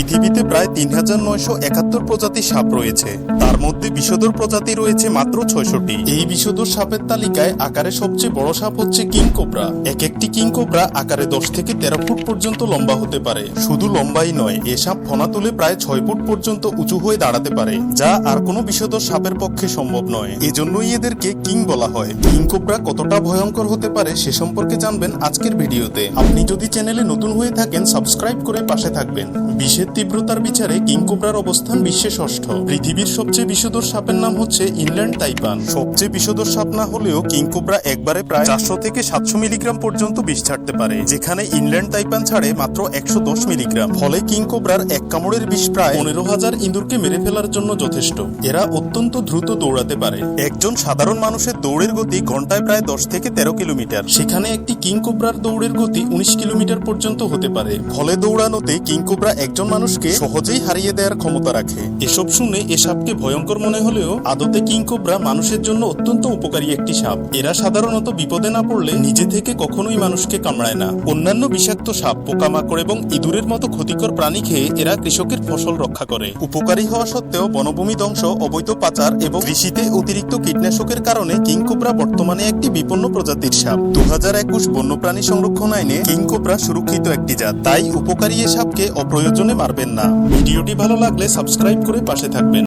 পৃথিবীতে প্রায় তিন হাজার নয়শো একাত্তর প্রজাতির সাপ রয়েছে। তার মধ্যে বিষধর প্রজাতি রয়েছে মাত্র ছয়শটি। এই বিষধর সাপের তালিকায় আকারে সবচেয়ে বড় সাপ হচ্ছে কিং কোবরা। এক একটি কিং কোবরা আকারে দশ থেকে তেরো ফুট পর্যন্ত লম্বা হতে পারে। শুধু লম্বাই নয়, এ সাপ ফনা তুলে প্রায় ছয় ফুট পর্যন্ত উঁচু হয়ে দাঁড়াতে পারে, যা আর কোনো বিষধর সাপের পক্ষে সম্ভব নয়। এজন্যই এদেরকে কিং বলা হয়। কিং কোবরা কতটা ভয়ঙ্কর হতে পারে সে সম্পর্কে জানবেন আজকের ভিডিওতে। আপনি যদি চ্যানেলে নতুন হয়ে থাকেন, সাবস্ক্রাইব করে পাশে থাকবেন। বিষের তীব্রতার বিচারে কিং কোবরার অবস্থান বিশ্বে ষষ্ঠ। পৃথিবীর সবচেয়ে বিষধর সাপের নাম হচ্ছে ইনল্যান্ড তাইপান। সবচেয়ে বিষধর সাপ না হলেও কিং কোবরা একবারে প্রায় চারশো থেকে সাতশো মিলিগ্রাম পর্যন্ত বিষ ছাড়তে পারে, যেখানে ইনল্যান্ড তাইপান ছাড়ে মাত্র একশো দশ মিলিগ্রাম। ফলে কিং কোবরার এক কামড়ের বিষ প্রায় পনেরো হাজার ইঁদুরকে মেরে ফেলার জন্য যথেষ্ট। এরা অত্যন্ত দ্রুত দৌড়াতে পারে। একজন সাধারণ মানুষের দৌড়ের গতি ঘন্টায় প্রায় দশ থেকে তেরো কিলোমিটার। সেখানে একটি কিং কোবরার দৌড়ের গতি উনিশ কিলোমিটার পর্যন্ত হতে পারে। ফলে দৌড়ানোতে কিং কোবরা একজন মানুষকে সহজেই হারিয়ে দেওয়ার ক্ষমতা রাখে। এসব শুনে এ সাপকে ভয়ঙ্কর মনে হলেও আদতে কিং কোবরা মানুষের জন্য অত্যন্ত উপকারী একটি সাপ। এরা সাধারণত বিপদে না পড়লে নিজে থেকে কখনোই মানুষকে কামড়ায় না। অন্যান্য বিষাক্ত সাপ, পোকামাকড় এবং ইঁদুরের মতো ক্ষতিকর প্রাণী খেয়ে এরা কৃষকের ফসল রক্ষা করে। উপকারী হওয়া সত্ত্বেও বনভূমি ধ্বংস, অবৈধ পাচার এবং কৃষিতে অতিরিক্ত কীটনাশকের কারণে কিং কোবরা বর্তমানে একটি বিপন্ন প্রজাতির সাপ। দু হাজার একুশ বন্যপ্রাণী সংরক্ষণ আইনে কিং কোবরা সুরক্ষিত একটি জাত। তাই উপকারী এ সাপকে অপ্রয়োজনে মারবেন না। ভিডিওটি ভালো লাগলে সাবস্ক্রাইব করে পাশে থাকবেন।